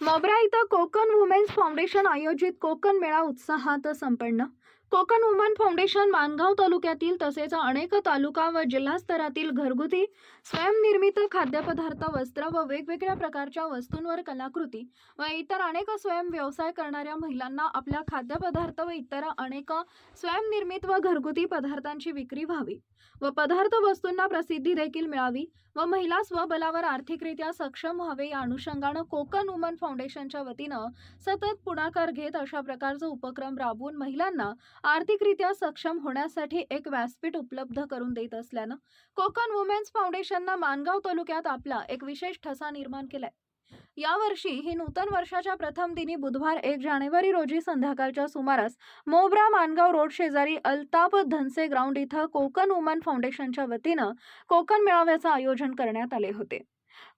मोबरा इथं Konkan women's foundation आयोजित कोकण मेळा उत्साहात संपन्न. कोकण वुमन फाउंडेशन मानगाव तालुक्यातील तसेच अनेक तालुका व जिल्हा स्तरातील घरगुती स्वयंनिर्मित खाद्यपदार्थ वस्त्र व वेगवेगळ्या प्रकारच्या वस्तूंवर कलाकृती व इतर अनेक स्वयं व्यवसाय करणाऱ्या महिलांना आपल्या खाद्यपदार्थ व इतर अनेक स्वयंनिर्मित व घरगुती पदार्थांची विक्री व्हावी व पदार्थ वस्तूंना प्रसिद्धी देखील मिळावी व महिला स्वबलावर आर्थिकरित्या सक्षम व्हावे या अनुषंगानं कोकण वुमन फाउंडेशनच्या वतीनं सतत पुढाकार घेत अशा प्रकारचा उपक्रम राबवून महिलांना आर्थिकरित्या सक्षम होण्यासाठी एक व्यासपीठ उपलब्ध करून देत असल्यानं कोकण वुमेन्स फाउंडेशननं मानगाव तालुक्यात आपला एक विशेष ठसा निर्माण केलाय. यावर्षी ही नूतन वर्षाच्या प्रथम दिनी बुधवार एक जानेवारी रोजी संध्याकाळच्या सुमारास मोबरा मानगाव रोड शेजारी अल्ताप धनसे ग्राउंड इथं कोकण वुमन फाउंडेशनच्या वतीनं कोकण मेळाव्याचं आयोजन करण्यात आले होते.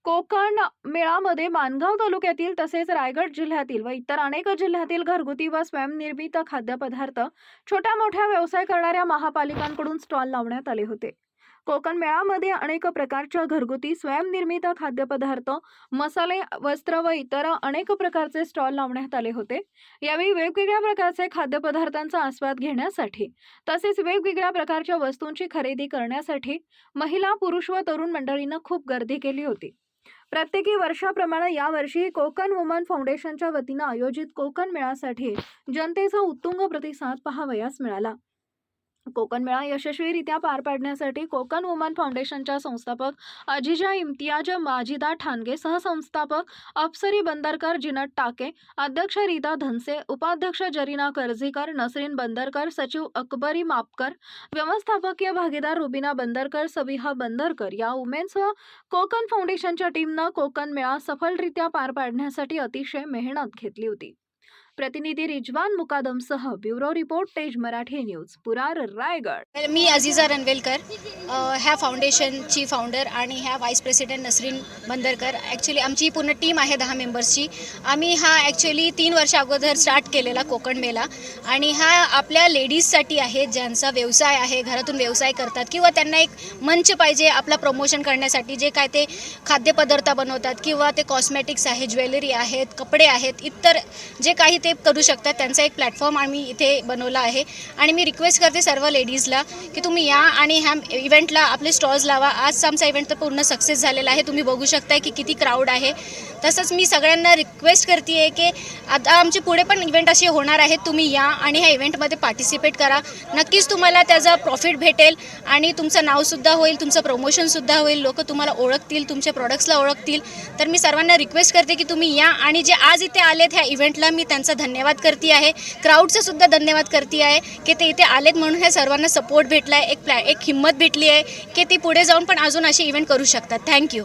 कोकण मेळामध्ये मानगाव तालुक्यातील तसेच रायगड जिल्ह्यातील व इतर अनेक जिल्ह्यातील घरगुती व स्वयंनिर्मित खाद्यपदार्थ छोट्या मोठ्या व्यवसाय करणाऱ्या महापालिकांकडून स्टॉल लावण्यात आले होते. कोकण मेळामध्ये अनेक प्रकारच्या घरगुती स्वयंनिर्मित खाद्यपदार्थ मसाले वस्त्र व इतर अनेक प्रकारचे स्टॉल लावण्यात आले होते. यावेळी वेगवेगळ्या प्रकारचे खाद्यपदार्थांचा आस्वाद घेण्यासाठी तसेच वेगवेगळ्या प्रकारच्या वस्तूंची खरेदी करण्यासाठी महिला पुरुष व तरुण मंडळीनं खूप गर्दी केली होती. प्रत्येकी वर्षाप्रमाणे यावर्षी कोकण वुमन फाउंडेशनच्या वतीनं आयोजित कोकण मेळासाठी जनतेचा उत्तुंग प्रतिसाद पाहावयास मिळाला. कोकण मेळा यशस्वीरित्या पार पाडण्यासाठी कोकण वुमन फाउंडेशनच्या संस्थापक अजिजा इम्तियाज माजिदा ठाणगे सहसंस्थापक अप्सरी बंदरकर जिनत टाके अध्यक्ष रीता धनसे उपाध्यक्ष जरीना कर्झीकर नसरीन बंदरकर सचिव अकबरी मापकर व्यवस्थापकीय भागीदार रुबिना बंदरकर सबिहा बंदरकर या वुमेन्स व कोकण फाउंडेशनच्या टीमनं कोकण मेळा सफलरित्या पार पाडण्यासाठी अतिशय मेहनत घेतली होती. प्रतिनिधी Rizwan मुकादमसह bureau report Tej Marathi news पुरार Raigad. मी अजिजा रणवेलकर ह्या फाउंडेशनची फाउंडर आणि ह्या vice president Nasreen Bandarkar. Actually आमची ही पूर्ण टीम आहे दहा मेंबर्सची आम्ही हा ॲक्च्युली तीन वर्ष अगोदर स्टार्ट केलेला कोकण मेला. आणि हा आपल्या लेडीजसाठी आहे ज्यांचा व्यवसाय आहे घरातून व्यवसाय करतात किंवा त्यांना एक मंच पाहिजे आपला प्रमोशन करण्यासाठी जे काय ते खाद्यपदार्थ बनवतात किंवा ते कॉस्मेटिक्स आहे ज्वेलरी आहेत कपडे आहेत इतर जे काही ते ते करू शकतात त्यांचा एक प्लॅटफॉर्म आम्ही इथे बनवला आहे. आणि मी रिक्वेस्ट करते सर्व लेडीजला की तुम्ही या आणि ह्या इव्हेंटला आपले स्टॉल्स लावा. आज आमचा इव्हेंट तर पूर्ण सक्सेस झालेला आहे. तुम्ही बघू शकताय की किती क्राऊड आहे. तसंच मी सगळ्यांना रिक्वेस्ट करते आहे की आता आमचे पुढे पण इव्हेंट असे होणार आहेत. तुम्ही या आणि ह्या इव्हेंटमध्ये पार्टिसिपेट करा. नक्कीच तुम्हाला त्याचा प्रॉफिट भेटेल आणि तुमचं नावसुद्धा होईल तुमचं प्रमोशनसुद्धा होईल. लोक तुम्हाला ओळखतील तुमच्या प्रॉडक्ट्सला ओळखतील. तर मी सर्वांना रिक्वेस्ट करते की तुम्ही या आणि जे आज इथे आलेत ह्या इव्हेंटला मी त्यांचा धन्यवाद करते आहे. क्राऊडचा सुद्धा धन्यवाद करते आहे की ते इथे आलेत म्हणून ह्या सर्वांना सपोर्ट भेटला आहे एक प्लॅ एक हिंमत भेटली आहे की ती पुढे जाऊन पण अजून असे इव्हेंट करू शकतात. थँक्यू